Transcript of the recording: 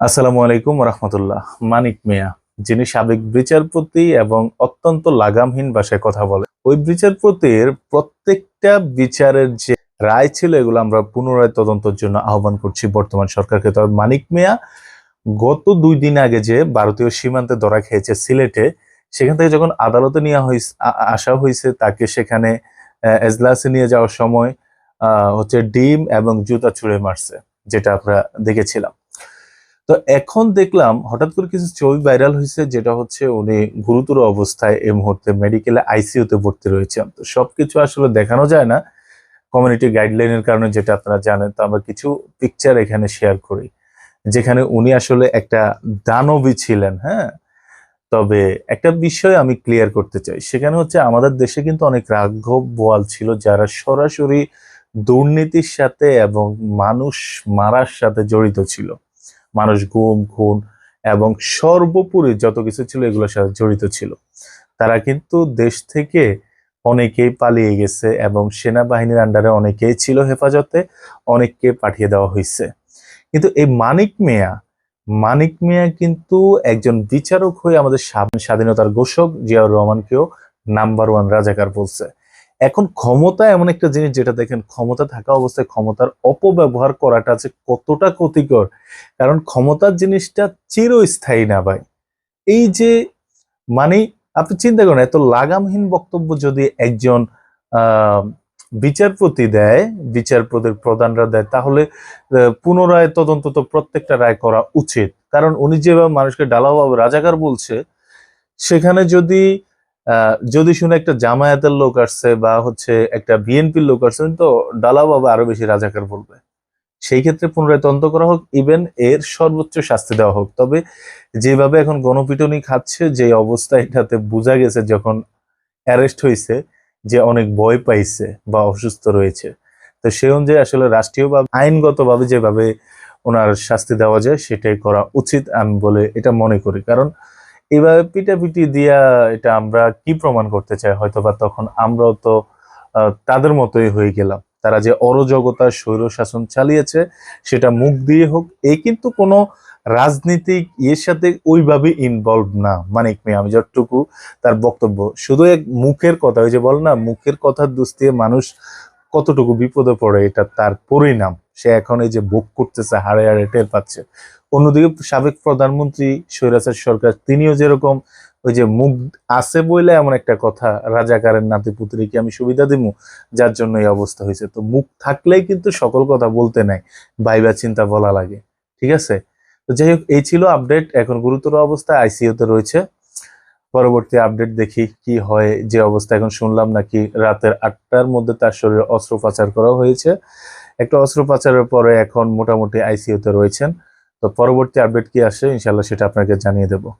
আসসালামু আলাইকুম রহমতুল্লাহ। মানিক মিয়া, যিনি সাবেক বিচারপতি এবং অত্যন্ত লাগামহীন ভাষায় কথা বলে ওই বিচারপতির প্রত্যেকটা বিচারের যে রায় ছিল, এগুলো আমরা পুনরায় তদন্তের জন্য আহ্বান করছি বর্তমান সরকারকে। তবে মানিক মিয়া গত দুই দিন আগে যে ভারতীয় সীমান্তে ধরা খেয়েছে সিলেটে, সেখান থেকে যখন আদালতে হয়েছে আসা হয়েছে তাকে সেখানে এজলাসে নিয়ে যাওয়ার সময় হচ্ছে ডিম এবং জুতা ছুঁড়ে মারছে, যেটা আমরা দেখেছিলাম। তো এখন দেখলাম হঠাৎ করে কিছু ছবি ভাইরাল হয়েছে, যেটা হচ্ছে উনি গুরুতর অবস্থায় এই মুহূর্তে মেডিকেলে আইসিইউতে ভর্তি রয়েছেন। তো সবকিছু আসলে দেখানো যায় না। কমিউনিটি গাইডলাইনের কারণে যেটা আপনারা জানেন, তো আমরা কিছু পিকচার এখানে শেয়ার করি। যেখানে উনি আসলে একটা দানবী ছিলেন হ্যাঁ? তবে একটা বিষয় আমি ক্লিয়ার করতে চাই। সেখানে হচ্ছে আমাদের দেশে কিন্তু অনেক রাঘব বোয়াল ছিল, যারা সরাসরি দুর্নীতির সাথে এবং মানুষ মারার সাথে জড়িত ছিল। মানুষ গুম, খুন এবং সর্বোপরি যত কিছু ছিল এগুলোর সাথে জড়িত ছিল। তারা কিন্তু দেশ থেকে অনেকেই পালিয়ে গেছে এবং সেনাবাহিনীর আন্ডারে অনেকেই ছিল হেফাজতে, অনেককে পাঠিয়ে দেওয়া হয়েছে। কিন্তু এই মানিক মিয়া মানিক মিয়া কিন্তু একজন বিচারক হয়ে আমাদের স্বা- স্বাধীনতার ঘোষক জিয়াউর রহমানকেও নাম্বার ওয়ান রাজাকার বলছে। এখন ক্ষমতা এমন একটা জিনিস যেটা দেখেন, ক্ষমতা থাকা অবস্থায় ক্ষমতার অপব্যবহার করাটা আছে কতটা ক্ষতিকর। কারণ ক্ষমতার জিনিসটা চিরস্থায়ী না ভাই। এই যে মানে আপনি চিন্তা করেন, এত লাগামহীন বক্তব্য যদি একজন বিচারপতি দেয়, বিচারপতির প্রধানরা দেয়, তাহলে পুনরায় তদন্ত তো প্রত্যেকটা রায় করা উচিত। কারণ উনি যেভাবে মানুষকে ডালাভাবে রাজাকার বলছে, সেখানে যদি যদি শুনে একটা জামায়াতের লোক আসছে বা হচ্ছে একটা বিএনপির লোক আসছে, তো ডালাভাবে আরও বেশি রাজাকার বলবে। সেই ক্ষেত্রে পুনরায় তদন্ত করা হোক ইভেন এর সর্বোচ্চ শাস্তি দেওয়া হোক। তবে যেভাবে এখন গণপিটুনি খাচ্ছে, যে অবস্থা এটাতে বোঝা গেছে যখন অ্যারেস্ট হয়েছে যে অনেক ভয় পাইছে বা অসুস্থ রয়েছে। তো সে অনুযায়ী আসলে রাষ্ট্রীয়ভাবে, আইনগতভাবে যেভাবে ওনার শাস্তি দেওয়া যায়, সেটাই করা উচিত আমি বলে এটা মনে করি। কারণ এভাবে পিটাপিটি দিয়া এটা আমরা কি প্রমাণ করতে চাই? হয়তোবা তখন আমরাও তো তাদের মতোই হয়ে গেলাম। তারা যে অরজগতার স্বৈর শাসন চালিয়েছে, সেটা মুখ দিয়ে হোক এই কিন্তু কোনো রাজনীতিক ইয়ের সাথে ওইভাবে ইনভলভ না। মানিক মিয়া, আমি যতটুকু তার বক্তব্য, শুধু এক মুখের কথা, ওই যে বল না, মুখের কথার দোষ দিয়ে মানুষ কতটুকু বিপদে পড়ে, এটা তার পরিণাম। সে এখন এই যে বুক করতেছে, হাড়ে হাড়ে টের পাচ্ছে। অন্যদিকে সাবেক প্রধানমন্ত্রী স্বৈরাচার সরকার, তিনিও যেরকম ওই যে মুখ আছে বইলে এমন একটা কথা, রাজাকারের নাতি পুত্রীকে আমি সুবিধা দিব যার জন্য এই অবস্থা হয়েছে। তো মুখ থাকলেই কিন্তু সকল কথা বলতে নাই ভাইবা চিন্তা বলা লাগে, ঠিক আছে? তো যাই হোক, এই ছিল আপডেট, এখন গুরুতর অবস্থায় আইসিইউতে রয়েছে। পরবর্তী আপডেট দেখি কি হয়, যে অবস্থা এখন শুনলাম নাকি রাতের আটটার মধ্যে তার শরীরে অস্ত্রোপচার করা হয়েছে। একটা অস্ত্রোপচারের পরে এখন মোটামুটি আইসিইউতে রয়েছেন। তো পরবর্তী আপডেট কি আসে ইনশাল্লাহ সেটা আপনাকে জানিয়ে দেবো।